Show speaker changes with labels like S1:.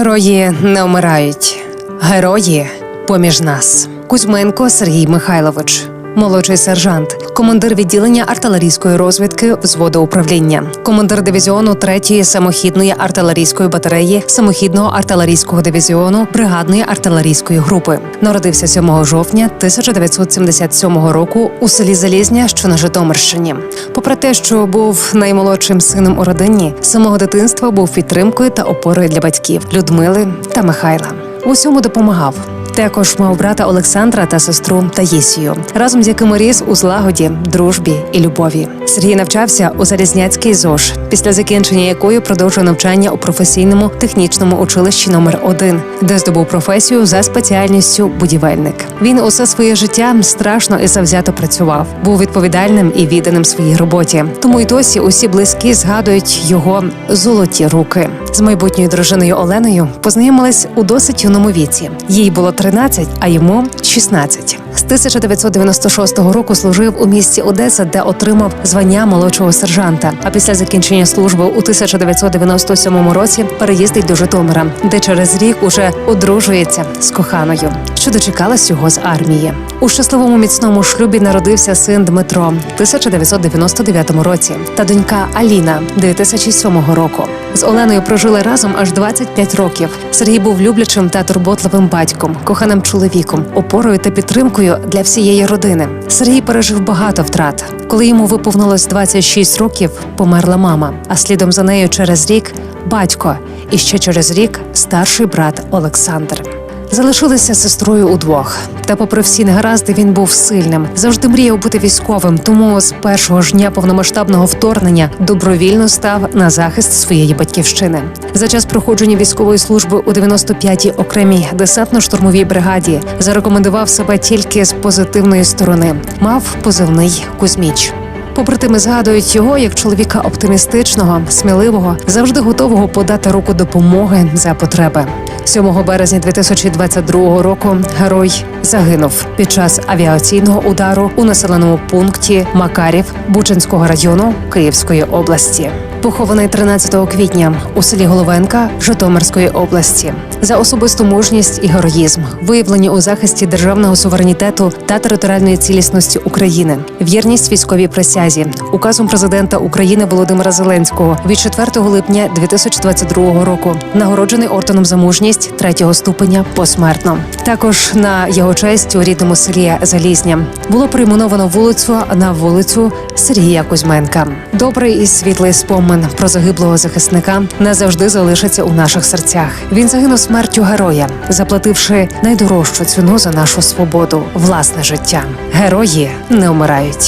S1: Герої не вмирають. Герої поміж нас. Кузьменко Сергій Михайлович. Молодший сержант, командир відділення артилерійської розвідки взводу управління, командир дивізіону 3-ї самохідної артилерійської батареї самохідного артилерійського дивізіону бригадної артилерійської групи. Народився 7 жовтня 1977 року у селі Залізня, що на Житомирщині. Попри те, що був наймолодшим сином у родині, самого дитинства був підтримкою та опорою для батьків Людмили та Михайла. У всьому допомагав. Також мав брата Олександра та сестру Таїсію, разом з якими ріс у злагоді, дружбі і любові. Сергій навчався у Залізняцькій ЗОЖ, після закінчення якої продовжив навчання у професійному технічному училищі номер 1 де здобув професію за спеціальністю будівельник. Він усе своє життя страшно і завзято працював, був відповідальним і відданим своїй роботі. Тому й досі усі близькі згадують його золоті руки. З майбутньою дружиною Оленою познайомились у досить юному віці. Їй було 13, а йому 16. З 1996 року служив у місті Одеса, де отримав звання молодшого сержанта. А після закінчення служби у 1997 році переїздить до Житомира, де через рік уже одружується з коханою, що дочекалась його з армії. У щасливому міцному шлюбі народився син Дмитро в 1999 році та донька Аліна 2007 року. З Оленою прожили разом аж 25 років. Сергій був люблячим та турботливим батьком, коханим чоловіком, опорою та підтримкою для всієї родини. Сергій пережив багато втрат. Коли йому виповнилось 26 років, померла мама. А слідом за нею через рік батько, і ще через рік старший брат Олександр. Залишилися сестрою удвох. Та, попри всі негаразди, він був сильним. Завжди мріяв бути військовим. Тому з першого ж дня повномасштабного вторгнення добровільно став на захист своєї батьківщини. За час проходження військової служби у 95-й окремій десантно-штурмовій бригаді зарекомендував себе тільки з позитивної сторони. Мав позивний Кузьміч. Побратими згадують його як чоловіка оптимістичного, сміливого, завжди готового подати руку допомоги за потреби. 7 березня 2022 року герой загинув під час авіаційного удару у населеному пункті Макарів Бучинського району Київської області. Похований 13 квітня у селі Головенка Житомирської області. За особисту мужність і героїзм, виявлені у захисті державного суверенітету та територіальної цілісності України, вірність військовій присязі, указом президента України Володимира Зеленського від 4 липня 2022 року, нагороджений орденом за мужність третього ступеня посмертно. Також на його честь у рідному селі Залізня було перейменовано вулицю на вулицю Сергія Кузьменка. Добрий і світлий спомин про загиблого захисника назавжди залишиться у наших серцях. Він загинув смертю героя, заплативши найдорожчу ціну за нашу свободу власне життя. Герої не вмирають.